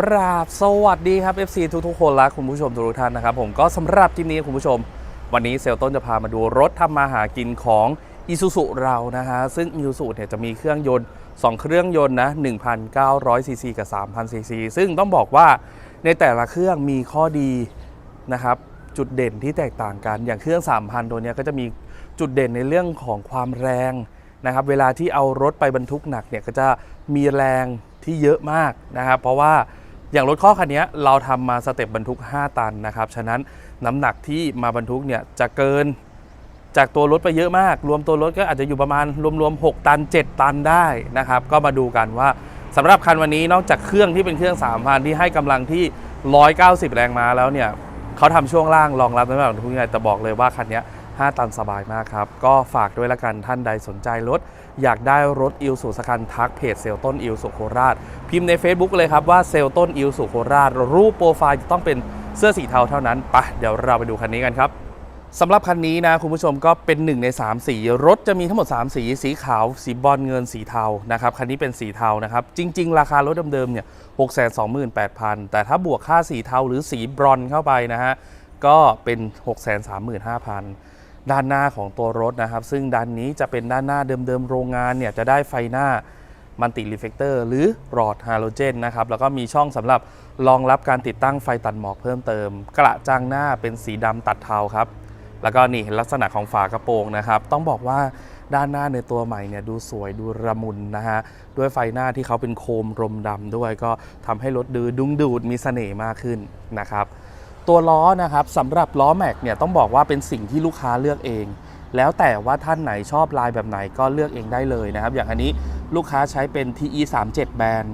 ราบสวัสดีครับ FC ทุกๆคนและคุณผู้ชมทุกท่านนะครับ ผมก็สำหรับคลิปนี้คุณผู้ชม วันนี้เซลต้นจะพามาดูรถทำมาหากินของอีซูซุเรานะฮะซึ่งอีซูซุเนี่ยจะมีเครื่องยนต์ 2 เครื่องยนต์นะ1,900ซีซีกับ3,000ซีซีซึ่งต้องบอกว่าในแต่ละเครื่องมีข้อดีนะครับจุดเด่นที่แตกต่างกันอย่างเครื่อง 3,000 ตัวนี้ก็จะมีจุดเด่นในเรื่องของความแรงนะครับเวลาที่เอารถไปบรรทุกหนักเนี่ยก็จะมีแรงที่เยอะมากนะครับเพราะว่า อย่างรถข้อคันนี้เราทำมาสเต็ปบรรทุก 5 ตันนะครับ ฉะนั้นน้ำหนักที่มาบรรทุกเนี่ยจะเกินจากตัวรถไปเยอะมาก รวมตัวรถก็อาจจะอยู่ประมาณรวมๆ 6 ตัน 7 ตันได้นะครับ ก็มาดูกันว่าสำหรับคันวันนี้นอกจากเครื่องที่เป็นเครื่อง3,000ที่ให้กำลังที่ 190 แรงม้าแล้วเนี่ยเขาทำช่วงล่างรองรับน้ำหนักทุกอยังไงแต่บอกเลยว่าคันนี้ 5 ตันสบายมากครับ ก็ฝากด้วยละกันท่านใดสนใจรถ อยากได้รถอิลสุสคันทักเพจเซลต้นอิลสุโคราช พิมพ์ใน Facebook เลยครับว่าเซลต้นอิลสุโคราช รูปโปรไฟล์จะต้องเป็นเสื้อสีเทาเท่านั้นปะเดี๋ยวเราไปดูคันนี้กันครับสำหรับคันนี้นะคุณผู้ชมก็เป็น 1 ใน 3 สี รถจะมีทั้งหมด 3 สี สีขาว สีบอลเงินสีเทานะครับคันนี้เป็นสีเทานะครับจริง ๆ ราคารถเดิมๆเนี่ย628,000แต่ถ้าบวกค่าสีเทาหรือสีบรอนเข้าไปนะฮะก็เป็น 635,000 ด้านหน้าของตัวรถนะครับ ซึ่งด้านนี้จะเป็นด้านหน้าเดิมๆโรงงานเนี่ยจะได้ไฟหน้ามันติรีเฟกเตอร์หรือหลอดฮาโลเจนนะครับ แล้วก็มีช่องสำหรับรองรับการติดตั้งไฟตัดหมอกเพิ่มเติม กระจังหน้าเป็นสีดำตัดเทาครับ แล้วก็นี่ลักษณะของฝากระโปรงนะครับ ต้องบอกว่าด้านหน้าในตัวใหม่เนี่ยดูสวยดูระมุนนะฮะ ด้วยไฟหน้าที่เขาเป็นโคมรมดำด้วยก็ทำให้รถดูดุงดูดมีเสน่ห์มากขึ้นนะครับ ตัวล้อนะครับสำหรับล้อแม็กเนี่ยต้องบอกว่าเป็นสิ่งที่ลูกค้าเลือกเอง แล้วแต่ว่าท่านไหนชอบลายแบบไหนก็เลือกเองได้เลยนะครับ อย่างอันนี้ลูกค้าใช้เป็น TE 3 7แบน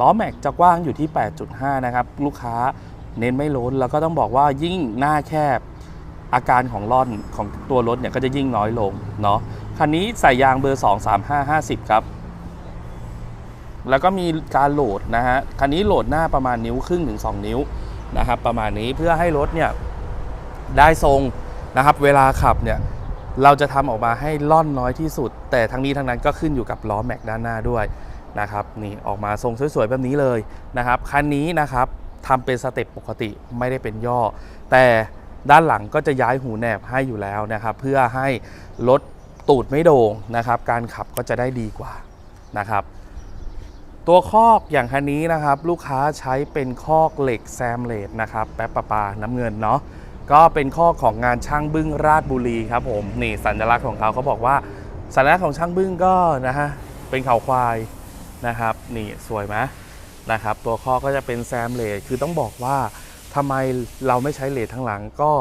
ล้อแม็กจะกว้างอยู่ที่ 8.5 นะครับ ลูกค้าเน้นไม่ล้น แล้วก็ต้องบอกว่ายิ่งหน้าแคบอาการของล่อนของตัวรถเนี่ยก็จะยิ่งน้อยลงเนาะคันนี้ใส่ยางเบอร์ 2 3 5 50 ครับ แล้วก็มีการโหลดนะฮะ คันนี้โหลดหน้าประมาณนิ้วครึ่งถึง 2 นิ้ว นะครับประมาณนี้เพื่อให้รถเนี่ยได้ทรงนะครับเวลาขับเนี่ยเราจะทำออกมาให้ล่อนน้อยที่สุด แต่ทั้งนี้ทั้งนั้นก็ขึ้นอยู่กับล้อแม็กด้านหน้าด้วยนะครับนี่ออกมาทรงสวยๆแบบนี้เลยนะครับคันนี้นะครับทำเป็นสเต็ปปกติไม่ได้เป็นย่อ แต่ด้านหลังก็จะย้ายหูแหนบให้อยู่แล้วนะครับ เพื่อให้รถตูดไม่โด่งนะครับ การขับก็จะได้ดีกว่านะครับ ตัวคอกอย่างคันนี้นะครับ ลูกค้าใช้เป็นคอกเหล็กแซมเลดนะครับแป๊บปะปาน้ำเงินเนาะก็เป็นคอกของงานช่างบึ้งราชบุรีครับผมนี่สัญลักษณ์ของเขาเขาบอกว่า สัญลักษณ์ของช่างบึ้งก็นะฮะเป็นเขาควายนะครับ นี่สวยไหมนะครับ ตัวคอกก็จะเป็นแซมเลดคือต้องบอกว่าทำไมเราไม่ใช้เลดทั้งหลังก็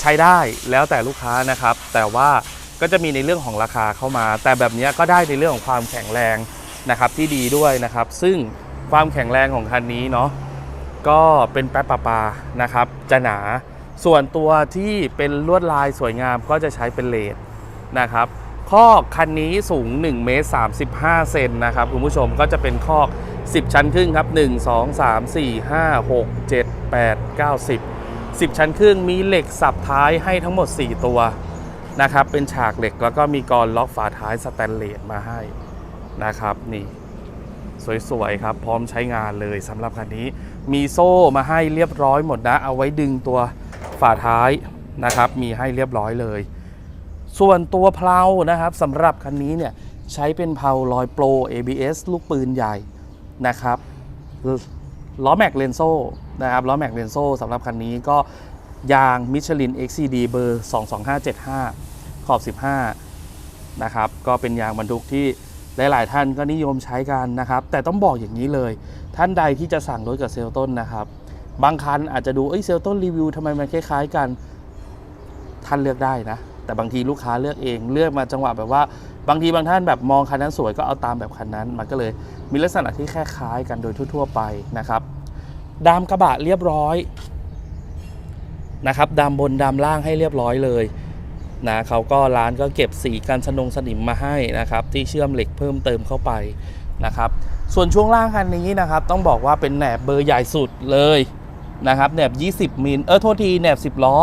ใช้ได้แล้วแต่ลูกค้านะครับ แต่ว่าก็จะมีในเรื่องของราคาเข้ามา แต่แบบนี้ก็ได้ในเรื่องของความแข็งแรง นะครับที่ดีด้วยนะครับ ซึ่งความแข็งแรงของคันนี้เนาะก็เป็นแป๊บปะปานะครับ จะหนาส่วนตัวที่เป็นลวดลายสวยงามก็จะใช้เป็นเลดนะครับคอกคันนี้สูง1เมตร35เซนนะครับคุณผู้ชมก็จะเป็นคอก 10 ชั้นครึ่งครับ 1 2 3 4 5 6 7 8 9 10 10 ชั้นครึ่งมีเหล็กสับท้ายให้ทั้งหมด 4 ตัวนะครับเป็นฉากเหล็กแล้วก็มีกรล็อกฝาท้ายสแตนเลสมาให้ นะครับนี่สวยๆครับ พร้อมใช้งานเลยสำหรับคันนี้ มีโซ่มาให้เรียบร้อยหมดนะ เอาไว้ดึงตัวฝาท้ายนะครับ มีให้เรียบร้อยเลย ส่วนตัวเพลานะครับสำหรับคันนี้เนี่ยใช้เป็นเพลาลอยโปร ABS ลูกปืนใหญ่นะครับล้อแม็กเลนโซ่นะครับล้อแม็กเลนโซ่สำหรับคันนี้ก็ยางมิชลิน XCD เบอร์ 22575 ขอบ 15 นะครับ ก็เป็นยางบรรทุกที่ หลาย ๆ ท่านก็นิยมใช้กันนะครับ แต่ต้องบอกอย่างนี้เลย ท่านใดที่จะสั่งรถกับเซลต้นนะครับ บางคันอาจจะดูเอ้ยเซลต้นรีวิวทำไมมันคล้าย ๆ กัน ท่านเลือกได้นะ แต่บางทีลูกค้าเลือกเอง เลือกมาจังหวะแบบว่า บางทีบางท่านแบบมองคันนั้นสวยก็เอาตามแบบคันนั้น มันก็เลยมีลักษณะที่แค่คล้ายกันโดยทั่ว ๆ ไปนะครับ ดามกระบะเรียบร้อยนะครับดามบนดามล่างให้เรียบร้อยเลย นะเขาก็ร้านก็เก็บสีกันสนงสนิมมาให้นะครับที่เชื่อมเหล็กเพิ่มเติมเข้าไปนะครับส่วนช่วงล่างคันนี้นะครับต้องบอกว่าเป็นแหนบเบอร์ใหญ่สุดเลยนะครับแหนบ 20 มิลเออโทษทีแหนบ 10 ล้อ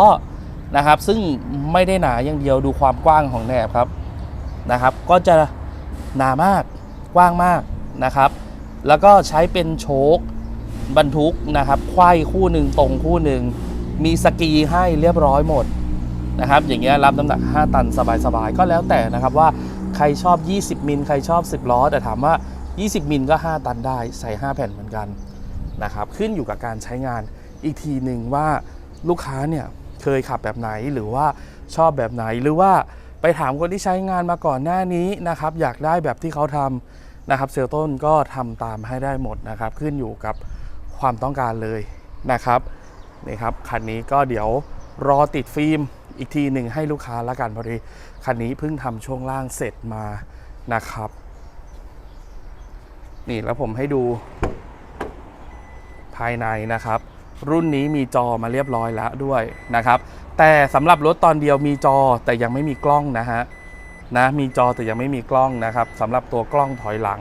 นะครับซึ่งไม่ได้หนาอย่างเดียวดูความกว้างของแหนบครับนะครับ ก็จะหนามากกว้างมากนะครับ แล้วก็ใช้เป็นโชคบรรทุกนะครับไขว้คู่หนึ่งตรงคู่หนึ่งมีสกีให้เรียบร้อยหมด นะครับอย่างเงี้ยรับน้ำหนัก 5 ตันสบายๆก็แล้วแต่นะครับว่าใครชอบ 20 มิลใครชอบ 10 ล้อ แต่ถามว่า 20 มิลก็ 5 ตันได้ใส่ 5 แผ่นเหมือนกันนะครับขึ้นอยู่กับการใช้งานอีกทีหนึ่งว่าลูกค้าเนี่ยเคยขับแบบไหนหรือว่าชอบแบบไหนหรือว่าไปถามคนที่ใช้งานมาก่อนหน้านี้นะครับอยากได้แบบที่เขาทำนะครับเซลต้นก็ทำตามให้ได้หมดนะครับขึ้นอยู่กับความต้องการเลยนะครับนี่ครับคันนี้ก็เดี๋ยวรอติดฟิล์ม อีกทีหนึ่งให้ลูกค้าละกันพอดีคันนี้เพิ่งทำช่วงล่างเสร็จมานะครับนี่แล้วผมให้ดูภายในนะครับ รุ่นนี้มีจอมาเรียบร้อยแล้วด้วยนะครับ แต่สำหรับรถตอนเดียวมีจอแต่ยังไม่มีกล้องนะฮะนะมีจอแต่ยังไม่มีกล้องนะครับสำหรับตัวกล้องถอยหลัง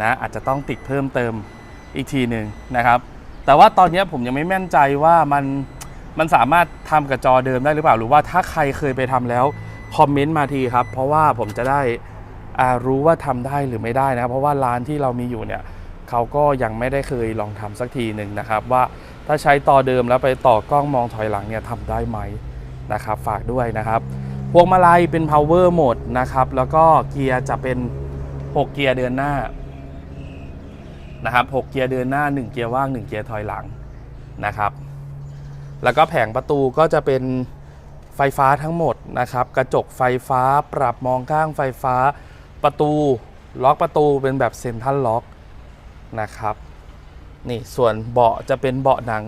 นะอาจจะต้องติดเพิ่มเติมอีกทีหนึ่งนะครับ แต่ว่าตอนนี้ผมยังไม่แม่นใจว่ามัน มันสามารถทำกับจอเดิมได้หรือเปล่าหรือว่าถ้าใครเคยไปทำแล้วคอมเมนต์มาทีครับ เพราะว่าผมจะได้อารู้ว่าทำได้หรือไม่ได้นะเพราะว่าร้านที่เรามีอยู่เนี่ยเขาก็ยังไม่ได้เคยลองทำสักทีหนึ่งนะครับ ว่าถ้าใช้ต่อเดิมแล้วไปต่อกล้องมองถอยหลังเนี่ยทำได้ไหมนะครับ ฝากด้วยนะครับพวงมาลัยเป็น power mode นะครับ แล้วก็เกียร์จะเป็น 6 เกียร์เดินหน้านะครับ 6 เกียร์เดินหน้า 1 เกียร์ว่าง 1 เกียร์ถอยหลังนะครับ แล้วก็แผงประตูก็จะเป็นไฟฟ้าทั้งหมดนะครับ กระจกไฟฟ้าปรับมองข้างไฟฟ้าประตูล็อกประตูเป็นแบบเซ็นทรัลล็อกนะครับนี่ส่วนเบาะจะเป็นเบาะหนัง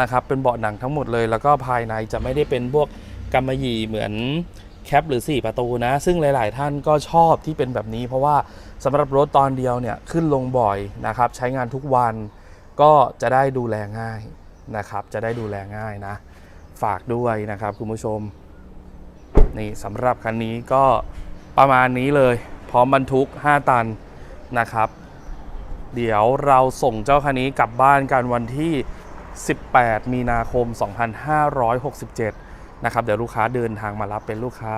นะครับ เป็นเบาะหนังทั้งหมดเลย แล้วก็ภายในจะไม่ได้เป็นพวกกำมะหยี่เหมือนแคปหรือ 4 ประตูนะ ซึ่งหลาย ๆ ท่านก็ชอบที่เป็นแบบนี้ เพราะว่าสำหรับรถตอนเดียวเนี่ยขึ้นลงบ่อยนะครับ ใช้งานทุกวันก็จะได้ดูแลง่าย นะครับ จะได้ดูแลง่ายนะ ฝากด้วยนะครับคุณผู้ชม นี่สำหรับคันนี้ก็ประมาณนี้เลย พร้อมบรรทุก 5 ตันนะครับ เดี๋ยวเราส่งเจ้าคันนี้กลับบ้านกันวันที่ 18 มีนาคม 2567 นะครับ เดี๋ยวลูกค้าเดินทางมารับเป็นลูกค้า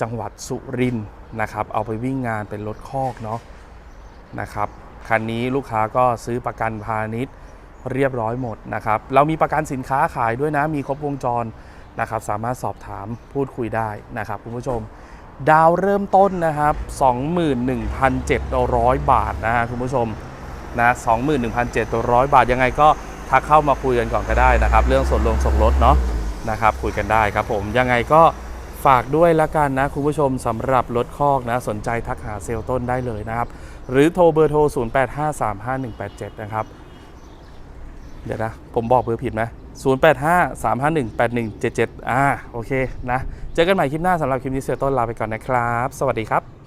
จังหวัดสุรินทร์นะครับ เอาไปวิ่งงานเป็นรถคอกเนาะนะครับคันนี้ลูกค้าก็ซื้อประกันพาณิชย์ เรียบร้อยหมดนะครับ เรามีประกันสินค้าขายด้วยนะ มีครบวงจรนะครับ สามารถสอบถามพูดคุยได้นะครับคุณผู้ชม ดาวเริ่มต้นนะครับ 21,700 บาทนะฮะคุณผู้ชมนะ21,700 บาทยังไงก็ทักเข้ามาคุยกันก่อนก็ได้นะครับ เรื่องส่วนลงส่งรถเนาะนะครับคุยกันได้ครับผมยังไงก็ฝากด้วยละกันนะคุณผู้ชมสำหรับรถคอกนะสนใจทักหาเซลล์ต้นได้เลยนะครับ หรือโทรเบอร์โทร 08535187นะครับ เดี๋ยวนะ ผมบอกเบอร์ผิดไหม0853518177 อ่า โอเค นะ เจอกันใหม่คลิปหน้าสำหรับคลิปนี้เสียต้นลาไปก่อนนะครับ สวัสดีครับ